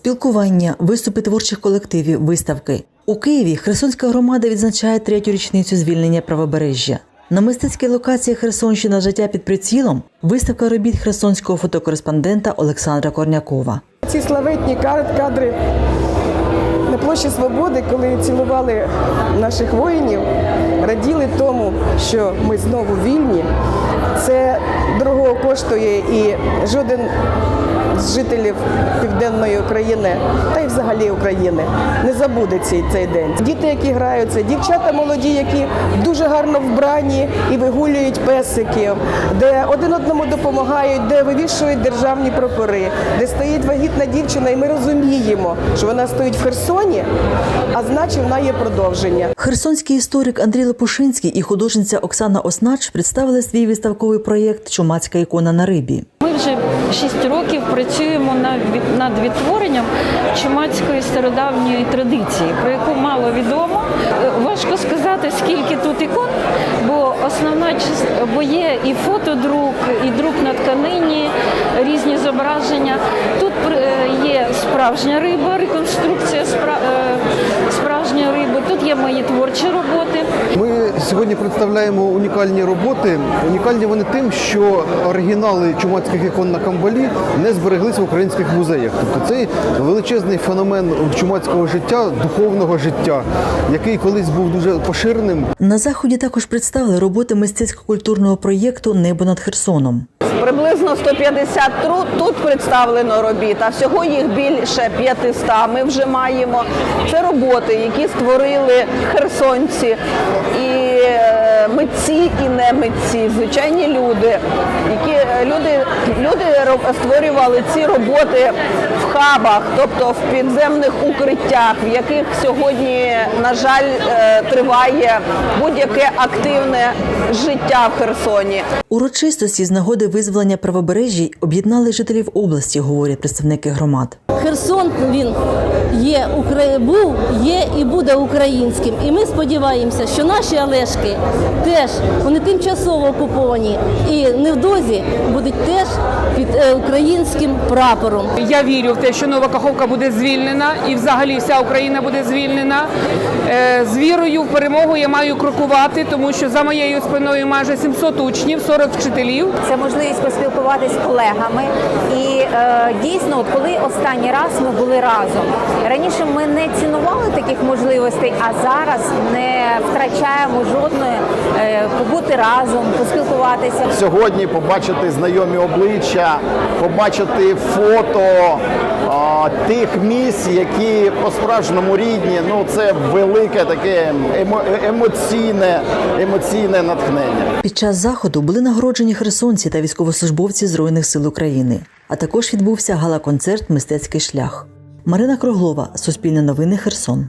Спілкування, виступи творчих колективів, виставки. У Києві Херсонська громада відзначає третю річницю звільнення правобережжя. На мистецькій локації Херсонщина життя під прицілом виставка робіт херсонського фотокореспондента Олександра Корнякова. Ці славетні кадри на площі Свободи, коли цілували наших воїнів, раділи тому, що ми знову вільні. Це коштує і жоден з жителів південної України та й взагалі України не забуде цей, цей день. Діти, які граються, дівчата молоді, які дуже гарно вбрані і вигулюють песиків, де один одному допомагають, де вивішують державні прапори, де стоїть вагітна дівчина, і ми розуміємо, що вона стоїть в Херсоні, а значить вона є продовження. Херсонський історик Андрій Лопушинський і художниця Оксана Оснач представили свій виставковий проєкт Чумацька ікона на рибі. Ми вже 6 років працюємо над, від- над відтворенням чумацької стародавньої традиції, про яку мало відомо. Е, Важко сказати, скільки тут ікон, бо основна бо є і фотодрук, і друк на тканині, різні зображення. Тут е, є справжня риба, реконструкція спра- е. Тут є мої творчі роботи. Ми сьогодні представляємо унікальні роботи. Унікальні вони тим, що оригінали чумацьких ікон на камбалі не збереглися в українських музеях. Тобто цей величезний феномен чумацького життя, духовного життя, який колись був дуже поширеним. На заході також представили роботи мистецько-культурного проєкту Небо над Херсоном. Приблизно 150 тру- тут представлено робіт, а всього їх більше 500 ми вже маємо. Це роботи, які створили херсонці і е, митці, і не митці, звичайні люди, які люди, люди створювали ці роботи в хабах, тобто в підземних укриттях, в яких сьогодні, на жаль, е, триває будь-яке активне життя в Херсоні. Урочистості з нагоди визволення правобережжя об'єднали жителів області, говорять представники громад. Херсон він є Укра- був, є і буде українським. І ми сподіваємося, що наші Олешки теж вони тимчасово окуповані і невдовзі будуть теж під е, українським прапором. Я вірю в те, що Нова Каховка буде звільнена і взагалі вся Україна буде звільнена. Е, З вірою в перемогу я маю крокувати, тому що за моєю спиною майже 700 учнів, 40 вчителів. Це можливість поспілкуватися з колегами. І е, дійсно, от коли останній раз ми були разом. Раніше ми не цінували таких можливостей, а зараз не втрачаємо жодної е, побути разом, поспілкуватися. сьогодні побачити знайомі обличчя, побачити фото тих місць, які по-справжньому рідні. Ну це велике таке емо- емоційне, емоційне натхнення. Під час заходу були нагороджені херсонці та військовослужбовці Збройних сил України. А також відбувся гала-концерт Мистецький шлях. Марина Круглова, Суспільне новини, Херсон.